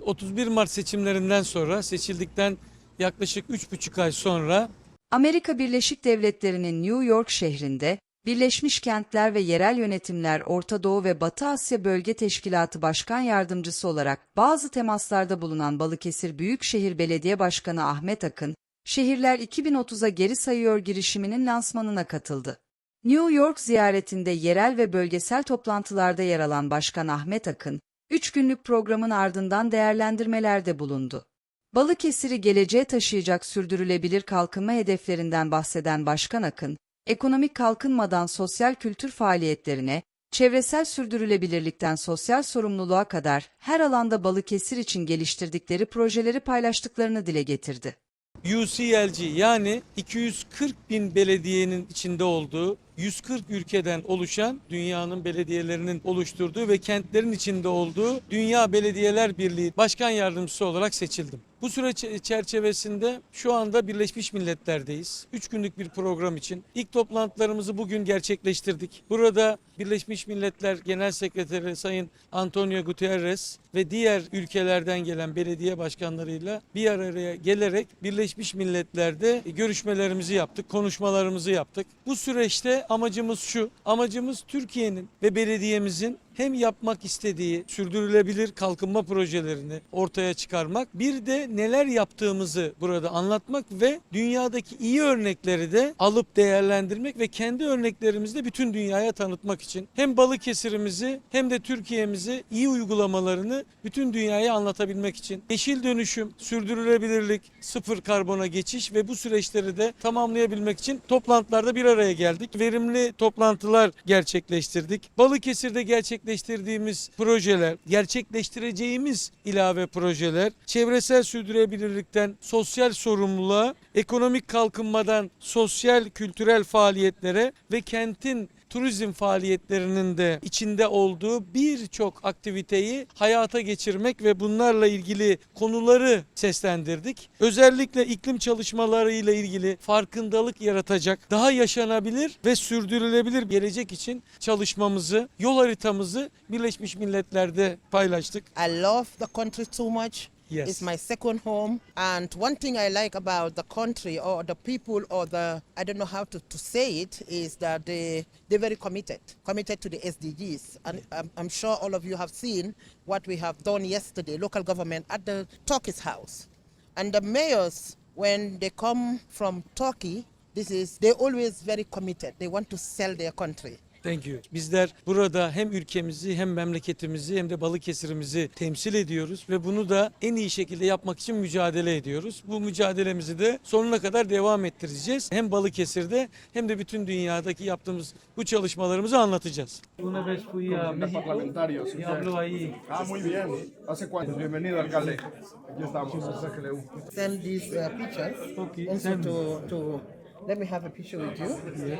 31 Mart seçimlerinden sonra seçildikten yaklaşık 3,5 ay sonra Amerika Birleşik Devletleri'nin New York şehrinde Birleşmiş Kentler ve Yerel Yönetimler Orta Doğu ve Batı Asya Bölge Teşkilatı Başkan Yardımcısı olarak bazı temaslarda bulunan Balıkesir Büyükşehir Belediye Başkanı Ahmet Akın, Şehirler 2030'a geri sayıyor girişiminin lansmanına katıldı. New York ziyaretinde yerel ve bölgesel toplantılarda yer alan Başkan Ahmet Akın, 3 günlük programın ardından değerlendirmelerde bulundu. Balıkesir'i geleceğe taşıyacak sürdürülebilir kalkınma hedeflerinden bahseden Başkan Akın, ekonomik kalkınmadan sosyal kültür faaliyetlerine, çevresel sürdürülebilirlikten sosyal sorumluluğa kadar her alanda Balıkesir için geliştirdikleri projeleri paylaştıklarını dile getirdi. UCLG yani 240 bin belediyenin içinde olduğu 140 ülkeden oluşan dünyanın belediyelerinin oluşturduğu ve kentlerin içinde olduğu Dünya Belediyeler Birliği Başkan Yardımcısı olarak seçildim. Bu süreç çerçevesinde şu anda Birleşmiş Milletler'deyiz. 3 günlük bir program için. İlk toplantılarımızı bugün gerçekleştirdik. Burada Birleşmiş Milletler Genel Sekreteri Sayın Antonio Guterres ve diğer ülkelerden gelen belediye başkanlarıyla bir araya gelerek Birleşmiş Milletler'de görüşmelerimizi yaptık, konuşmalarımızı yaptık. Bu süreçte amacımız şu, amacımız Türkiye'nin ve belediyemizin hem yapmak istediği sürdürülebilir kalkınma projelerini ortaya çıkarmak, bir de neler yaptığımızı burada anlatmak ve dünyadaki iyi örnekleri de alıp değerlendirmek ve kendi örneklerimizi de bütün dünyaya tanıtmak için hem Balıkesir'imizi hem de Türkiye'mizi iyi uygulamalarını bütün dünyaya anlatabilmek için yeşil dönüşüm, sürdürülebilirlik, sıfır karbona geçiş ve bu süreçleri de tamamlayabilmek için toplantılarda bir araya geldik. Verimli toplantılar gerçekleştirdik. Balıkesir'de gerçekleştirdiğimiz projeler, gerçekleştireceğimiz ilave projeler, çevresel sürdürülebilirlikten sosyal sorumluluğa, ekonomik kalkınmadan sosyal kültürel faaliyetlere ve kentin turizm faaliyetlerinin de içinde olduğu birçok aktiviteyi hayata geçirmek ve bunlarla ilgili konuları seslendirdik. Özellikle iklim çalışmalarıyla ilgili farkındalık yaratacak, daha yaşanabilir ve sürdürülebilir gelecek için çalışmamızı, yol haritamızı Birleşmiş Milletler'de paylaştık. I love the country too much. Yes. It's my second home. And one thing I like about the country or the people or the, I don't know how to, to say it, is that they, they're very committed, committed to the SDGs. And I'm, I'm sure all of you have seen what we have done yesterday, local government at the Turkey's house. And the mayors, when they come from Turkey, this is, they're always very committed. They want to sell their country. Thank you. Bizler burada hem ülkemizi hem memleketimizi hem de Balıkesir'imizi temsil ediyoruz ve bunu da en iyi şekilde yapmak için mücadele ediyoruz. Bu mücadelemizi de sonuna kadar devam ettireceğiz. Hem Balıkesir'de hem de bütün dünyadaki yaptığımız bu çalışmalarımızı anlatacağız. Una vez fui a parlamentarios. y hablo ahí. Ah, muy bien. ¿Hace cuánto? Bienvenido, alcalde. Aquí estamos. Send these uh, pictures Okay, also send. to, to, let me have a picture with you.